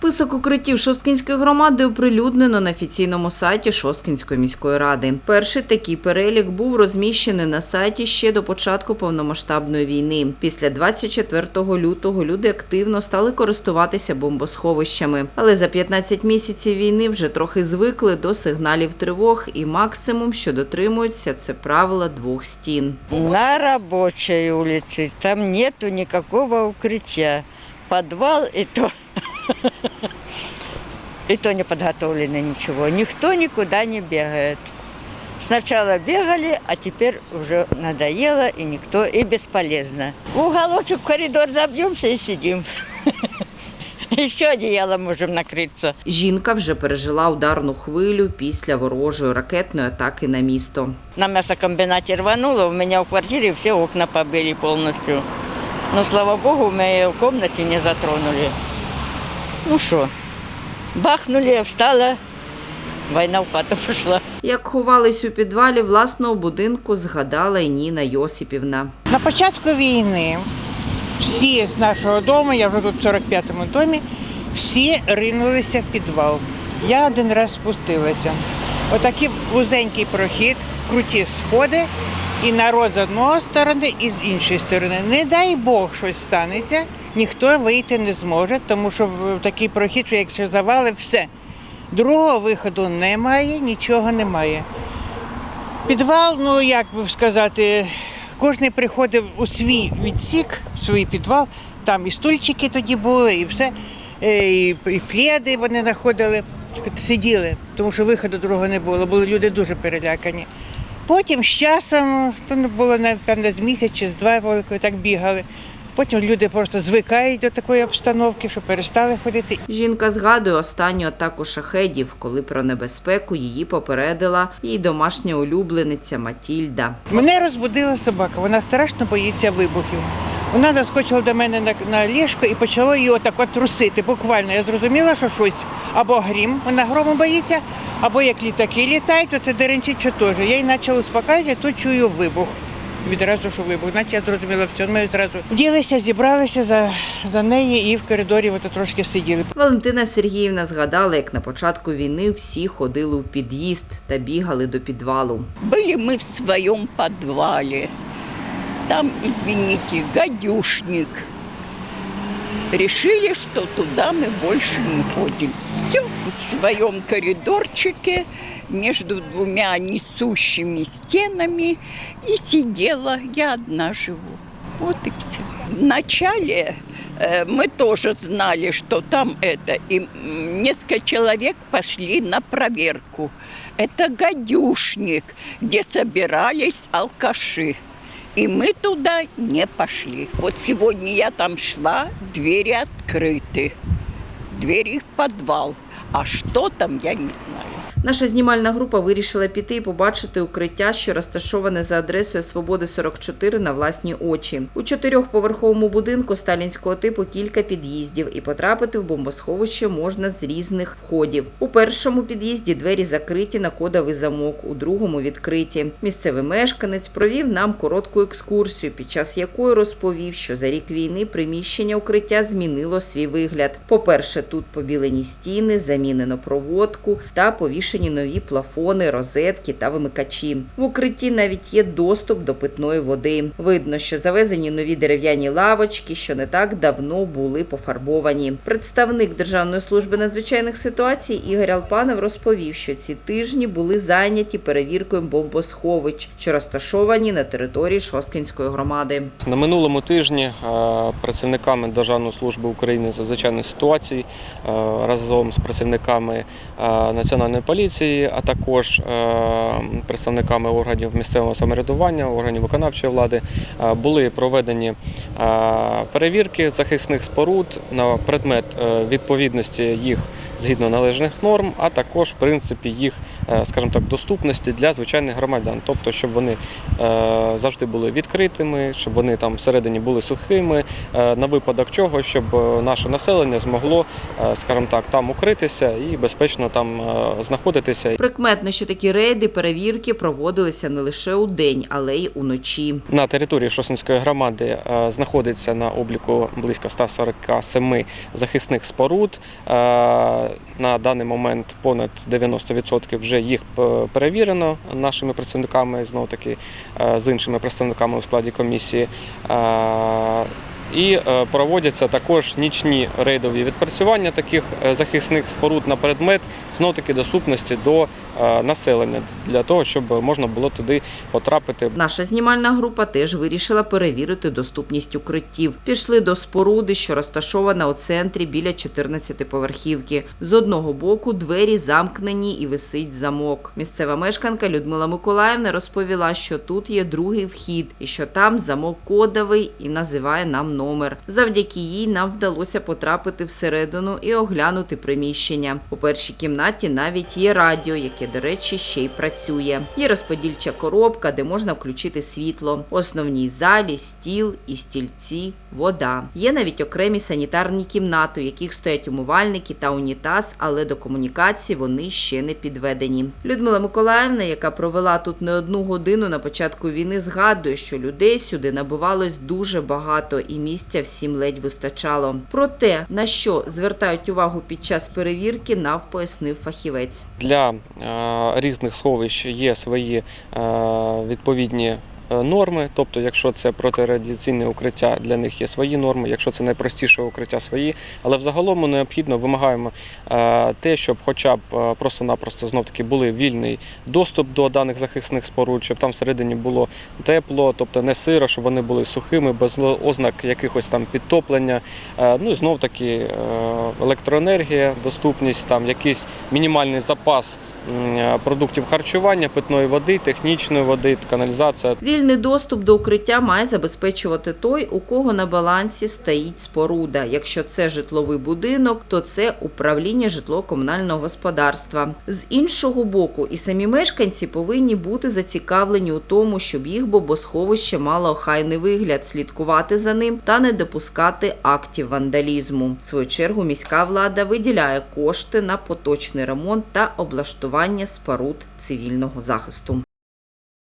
Список укриттів Шосткінської громади оприлюднено на офіційному сайті Шосткінської міської ради. Перший такий перелік був розміщений на сайті ще до початку повномасштабної війни. Після 24 лютого люди активно стали користуватися бомбосховищами. Але за 15 місяців війни вже трохи звикли до сигналів тривог і максимум, що дотримуються, це правила двох стін. На рабочей улице там нету никакого укрытия. Подвал и то, и то не подготовлено ничего. Никто никуда не бегает. Сначала бегали, а теперь уже надоело и никто, и бесполезно. В уголочек в коридор забьемся и сидим. Еще одеялом можем накрыться. Жінка вже пережила ударну хвилю після ворожої ракетної атаки на місто. На мясокомбинате рвануло, у меня в квартире все окна побили полностью. Но, слава богу, в моей комнате не затронули. Ну что, бахнули, я встала, война в хату пошла. Як ховались у підвалі власного будинку, згадала й Ніна Йосипівна. На початку війни всі з нашого дому, я вже тут в 45-му домі, всі ринулися в підвал. Я один раз спустилася. Отакий вузенький прохід, круті сходи, і народ з одної сторони, і з іншої сторони. Не дай Бог щось станеться, ніхто вийти не зможе, тому що такий прохід, що якщо завали, все. Другого виходу немає, нічого немає. Підвал, ну як би сказати, кожен приходив у свій відсік, в свій підвал. Там і стульчики тоді були, і все, е, і, і пледи вони знаходили, сиділи, тому що виходу другого не було. Були люди дуже перелякані. Потім з часом, то не було напевно з місяць чи з два, великої так бігали. Потім люди просто звикають до такої обстановки, що перестали ходити. Жінка згадує останню атаку шахедів, коли про небезпеку її попередила її домашня улюблениця Матільда. Мене розбудила собака, вона страшно боїться вибухів. Вона заскочила до мене на, на ліжко і почала її отак от трусити. Буквально я зрозуміла, що щось або грім, вона грому боїться, або як літаки літають, то це деренчить, що теж. Я її почала успокаювати, тут чую вибух. Відразу, що вибух. Значить, я зрозуміла, все, ми одразу ділися, зібралися за, за неї і в коридорі от трошки сиділи. Валентина Сергіївна згадала, як на початку війни всі ходили у під'їзд та бігали до підвалу. Были мы в своем подвале. Там, извините, гадюшник. Решили, что туда мы больше не ходим. Все в своем коридорчике между двумя несущими стенами и сидела. Я одна живу. Вот и все. Вначале э, мы тоже знали, что там это, и несколько человек пошли на проверку. Это гадюшник, где собирались алкаши. И мы туда не пошли. Вот сегодня я там шла, двери открыты. Двери в подвал. А что там, я не знаю. Наша знімальна група вирішила піти і побачити укриття, що розташоване за адресою Свободи 44 на власні очі. У чотирьохповерховому будинку сталінського типу кілька під'їздів, і потрапити в бомбосховище можна з різних входів. У першому під'їзді двері закриті на кодовий замок, у другому відкриті. Місцевий мешканець провів нам коротку екскурсію, під час якої розповів, що за рік війни приміщення укриття змінило свій вигляд. По-перше, тут побілені стіни, замінено проводку та повішені нові плафони, розетки та вимикачі. В укритті навіть є доступ до питної води. Видно, що завезені нові дерев'яні лавочки, що не так давно були пофарбовані. Представник Державної служби надзвичайних ситуацій Ігор Алпанов розповів, що ці тижні були зайняті перевіркою бомбосховищ, що розташовані на території Шосткінської громади. На минулому тижні е, працівниками Державної служби України з надзвичайних ситуацій разом з працівниками е, Національної поліції, а також е, представниками органів місцевого самоврядування, органів виконавчої влади е, були проведені е, перевірки захисних споруд на предмет е, відповідності їх згідно належних норм, а також в принципі їх, е, скажімо так, доступності для звичайних громадян, тобто, щоб вони е, завжди були відкритими, щоб вони там всередині були сухими, е, на випадок чого, щоб е, наше населення змогло е, скажімо так, там укритися і безпечно там е, знаходитися. Прикметно, що такі рейди перевірки проводилися не лише у день, але й уночі. На території Шосинської громади е, знаходиться на обліку близько 147 захисних споруд. Е, На даний момент понад 90% вже їх перевірено нашими працівниками, знову таки е, з іншими представниками у складі комісії. І е, проводяться також нічні рейдові відпрацювання таких е, захисних споруд на предмет знов таки доступності до е, населення для того, щоб можна було туди потрапити Наша знімальна група теж вирішила перевірити доступність укриттів. Пішли до споруди, що розташована у центрі біля 14-поверхівки. З одного боку двері замкнені і висить замок. Місцева мешканка Людмила Миколаївна розповіла, що тут є другий вхід і що там замок кодовий і називає нам номер. Завдяки їй нам вдалося потрапити всередину і оглянути приміщення. У першій кімнаті навіть є радіо, яке, до речі, ще й працює. Є розподільча коробка, де можна включити світло. В основній залі стіл і стільці, вода. Є навіть окремі санітарні кімнати, у яких стоять умивальники та унітаз, але до комунікації вони ще не підведені. Людмила Миколаївна, яка провела тут не одну годину на початку війни, згадує, що людей сюди набивалось дуже багато і місця всім ледь вистачало. Про те, на що звертають увагу під час перевірки, нав пояснив фахівець. Для е, різних сховищ є свої е, відповідні норми. Тобто, якщо це протирадіаційне укриття, для них є свої норми, якщо це найпростіше укриття свої. Але взагалом необхідно вимагаємо е, те, щоб хоча б е, просто-напросто знов таки були вільний доступ до даних захисних споруд, щоб там всередині було тепло, тобто не сиро, щоб вони були сухими, без ознак якихось там підтоплення. Е, Ну і знов таки е, електроенергія, доступність, там якийсь мінімальний запас е, продуктів харчування, питної води, технічної води, каналізація. Вільний доступ до укриття має забезпечувати той, у кого на балансі стоїть споруда. Якщо це житловий будинок, то це управління житлово-комунального господарства. З іншого боку, і самі мешканці повинні бути зацікавлені у тому, щоб їх бобосховище мало охайний вигляд, слідкувати за ним та не допускати актів вандалізму. В свою чергу міська влада виділяє кошти на поточний ремонт та облаштування споруд цивільного захисту.